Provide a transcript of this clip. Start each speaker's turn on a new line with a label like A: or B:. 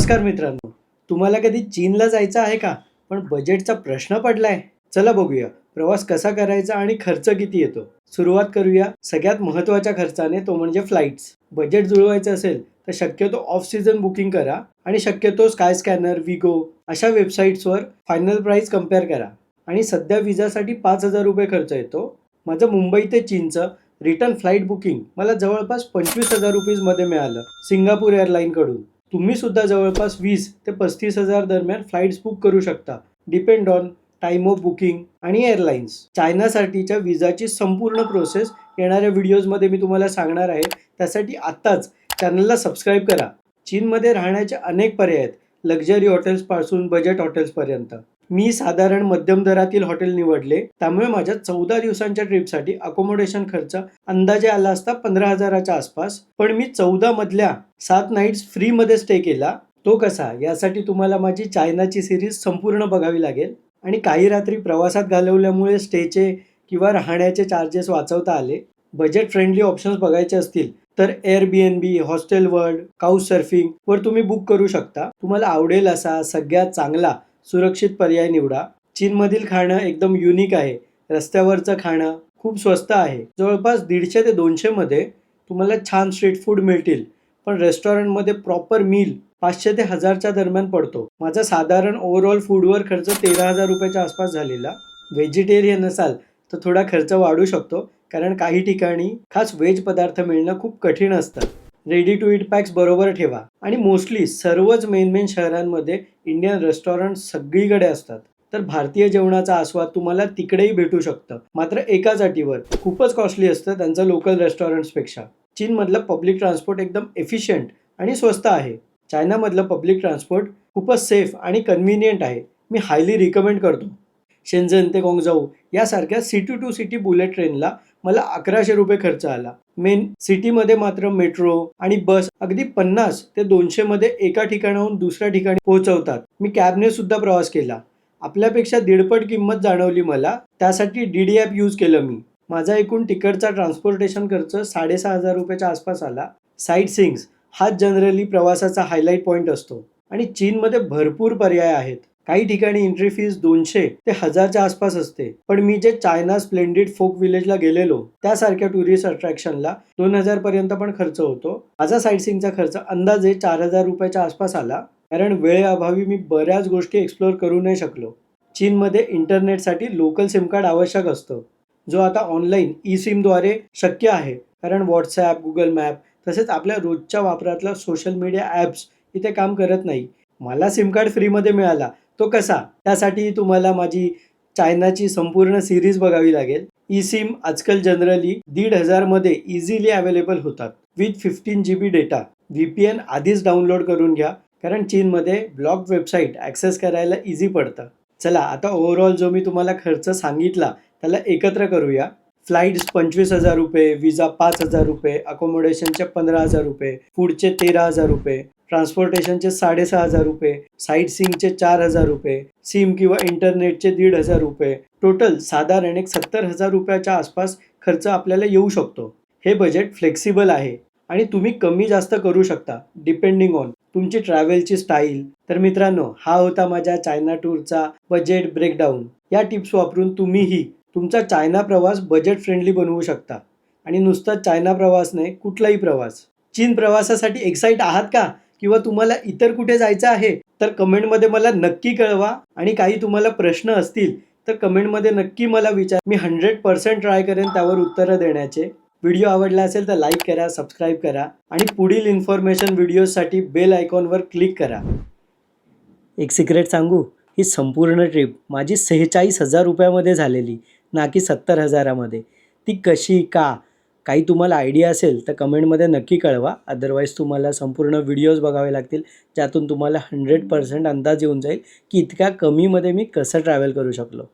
A: नमस्कार मित्रांनो. तुम्हाला कधी चीनला जायचं आहे का? पण बजेटचा प्रश्न पडलाय. चला बघूया. प्रवास कसा करायचा आणि खर्च किती येतो? सुरुवात करूया. सगळ्यात महत्त्वाच्या खर्चाने तो म्हणजे फ्लाईट्स बजेट जुळवायचं असेल तर शक्यतो ऑफ सीझन बुकिंग करा आणि शक्यतो स्काय स्कॅनर विगो अशा वेबसाईट्सवर फायनल प्राईस कंपेअर करा. आणि सध्या विजासाठी पाच हजार रुपये खर्च येतो. माझं मुंबई ते चीनचं रिटर्न फ्लाईट बुकिंग मला जवळपास पंचवीस हजार रुपीजमध्ये मिळालं सिंगापूर एअरलाईनकडून तुम्ही सुद्धा जवळपास वीस ते पस्तीस हजार दरम्यान फ्लाईट्स बुक करू शकता. Depend on time of booking आणि एअरलाईन्स चायनासाठीच्या विजाची संपूर्ण प्रोसेस येणाऱ्या व्हिडिओजमध्ये मी तुम्हाला सांगणार आहे. त्यासाठी आत्ताच चॅनलला सबस्क्राईब करा. चीनमध्ये राहण्याचे अनेक पर्याय आहेत. लक्झरी हॉटेल्सपासून बजेट हॉटेल्सपर्यंत मी साधारण मध्यम दरातील हॉटेल निवडले. त्यामुळे माझ्या चौदा दिवसांच्या ट्रिपसाठी अकोमोडेशन खर्च अंदाजे आला असता पंधरा हजाराच्या आसपास. पण मी चौदा मधल्या सात नाईट्स फ्रीमध्ये स्टे केला. तो कसा? यासाठी तुम्हाला माझी चायनाची सिरीज संपूर्ण बघावी लागेल. आणि काही रात्री प्रवासात घालवल्यामुळे स्टेचे किंवा राहण्याचे चार्जेस वाचवता आले. बजेट फ्रेंडली ऑप्शन्स बघायचे असतील तर air B N B hostel world couch surfing वर तुम्ही बुक करू शकता. तुम्हाला आवडेल असा सगळ्यात चांगला सुरक्षित पर्याय निवडा. चीनमधील खाणं एकदम युनिक आहे. रस्त्यावरचं खाणं खूप स्वस्त आहे. जवळपास दीडशे ते दोनशेमध्ये तुम्हाला छान स्ट्रीट फूड मिळतील. पण रेस्टॉरंटमध्ये प्रॉपर मील पाचशे ते हजारच्या दरम्यान पडतो. माझा साधारण ओव्हरऑल फूडवर खर्च तेरा हजार रुपयाच्या आसपास झालेला. व्हेजिटेरियन असाल तर थोडा खर्च वाढू शकतो. कारण काही ठिकाणी खास व्हेज पदार्थ मिळणं खूप कठीण असतं. रेडी टू इट पॅक्स बरोबर ठेवा. आणि मोस्टली सर्वच मेन मेन शहरांमध्ये इंडियन रेस्टॉरंट सगळीकडे असतात. तर भारतीय जेवणाचा आस्वाद तुम्हाला तिकडेही भेटू शकतं. मात्र एकाच अटीवर खूपच कॉस्टली असतं त्यांचं लोकल रेस्टॉरंट्सपेक्षा चीनमधलं पब्लिक ट्रान्सपोर्ट एकदम एफिशियंट आणि स्वस्त आहे. चायनामधलं पब्लिक ट्रान्सपोर्ट खूपच सेफ आणि कन्व्हिनियंट आहे. मी हायली रिकमेंड करतो. शेंझन ते गोंगजाऊ यासारख्या सिटी टू सिटी बुलेट ट्रेनला मला अकराशे रुपये खर्च आला. मेन सिटीमध्ये मात्र मेट्रो आणि बस अगदी पन्नास ते दोनशे मध्ये एका ठिकाणाहून दुसऱ्या ठिकाणी पोहोचवतात. मी कॅबने सुद्धा प्रवास केला. आपल्यापेक्षा दीडपट किंमत जाणवली मला. त्यासाठी डी डी ॲप यूज केलं मी. माझा एकूण तिकडचा ट्रान्सपोर्टेशन खर्च साडेसहा हजार रुपयाच्या आसपास आला. साईट सिंग्स हाच जनरली प्रवासाचा हायलाईट पॉईंट असतो. आणि चीनमध्ये भरपूर पर्याय आहेत. काही ठिकाणी एंट्री फीज दोनशे ते हजारच्या आसपास असते. पण मी जे चायना स्प्लेंडेड फोक विलेजला गेलेलो त्यासारख्या टुरिस्ट अट्रॅक्शनला दोन हजार पर्यंत पण खर्च होतो. माझा साईटसिंगचा खर्च अंदाजे चार हजार रुपयाच्या आसपास आला कारण वेळेअभावी मी बऱ्याच गोष्टी एक्सप्लोअर करू नाही शकलो. चीनमध्ये इंटरनेटसाठी लोकल सिम कार्ड आवश्यक असतं जो आता ऑनलाईन ई सिमद्वारे शक्य आहे. कारण व्हॉट्सॲप गुगल मॅप तसेच आपल्या रोजच्या वापरातला सोशल मीडिया ॲप्स इथे काम करत नाही. मला सिम कार्ड फ्रीमध्ये मिळाला तो कसा? त्यासाठी तुम्हाला माझी चायनाची संपूर्ण सिरीज बघावी लागेल. ई सिम आजकाल जनरली दीड हजारमध्ये इझिली अवेलेबल होतात. With fifteen G B data V P N आधीच डाउनलोड करून घ्या कारण चीनमध्ये ब्लॉग वेबसाईट ॲक्सेस करायला इझी पडतं. चला आता ओव्हरऑल जो मी तुम्हाला खर्च सांगितला त्याला एकत्र करूया. फ्लाईट्स पंचवीस हजार रुपये विजा पाच हजार रुपये अकोमोडेशनचे पंधरा हजार रुपये फूडचे तेरा हजार रुपये. ट्रान्सपोर्टेशनचे साडेसहा हजार रुपये साईट सिंगचे चार हजार रुपये सिम किंवा इंटरनेटचे दीड हजार रुपये. टोटल साधारण एक सत्तर हजार रुपयाच्या आसपास खर्च आपल्याला येऊ शकतो. हे बजेट फ्लेक्सिबल आहे आणि तुम्ही कमी जास्त करू शकता डिपेंडिंग ऑन तुमची ट्रॅव्हलची स्टाईल. तर मित्रांनो हा होता माझ्या चायना टूरचा बजेट ब्रेकडाऊन. या टिप्स वापरून तुम्हीही तुमचा चायना प्रवास बजेट फ्रेंडली बनवू शकता. आणि नुसता चायना प्रवास नाही कुठलाही प्रवास. चीन प्रवासासाठी एक्साइट आहात का? किंवा तुम्हाला इतर कुठे जायचं आहे तर कमेंटमध्ये मला नक्की कळवा. आणि काही तुम्हाला प्रश्न असतील तर कमेंटमध्ये नक्की मला विचार मी हंड्रेड पर्सेंट ट्राय करेन त्यावर उत्तरं देण्याचे. व्हिडिओ आवडला असेल तर लाईक करा सबस्क्राईब करा. आणि पुढील इन्फॉर्मेशन व्हिडिओसाठी बेल आयकॉनवर क्लिक करा. एक सिक्रेट सांगू? ही संपूर्ण ट्रिप माझी सेहेचाळीस हजार रुपयामध्ये झालेली ना की सत्तर हजारामध्ये. ती कशी का? काही तुम्हाला आयडिया असेल तर कमेंटमध्ये नक्की कळवा. अदरवाईज तुम्हाला संपूर्ण व्हिडिओज बघावे लागतील. ज्यातून तुम्हाला हंड्रेड पर्सेंट अंदाज येऊन जाईल की इतक्या कमीमध्ये मी कसं ट्रॅव्हल करू शकलो.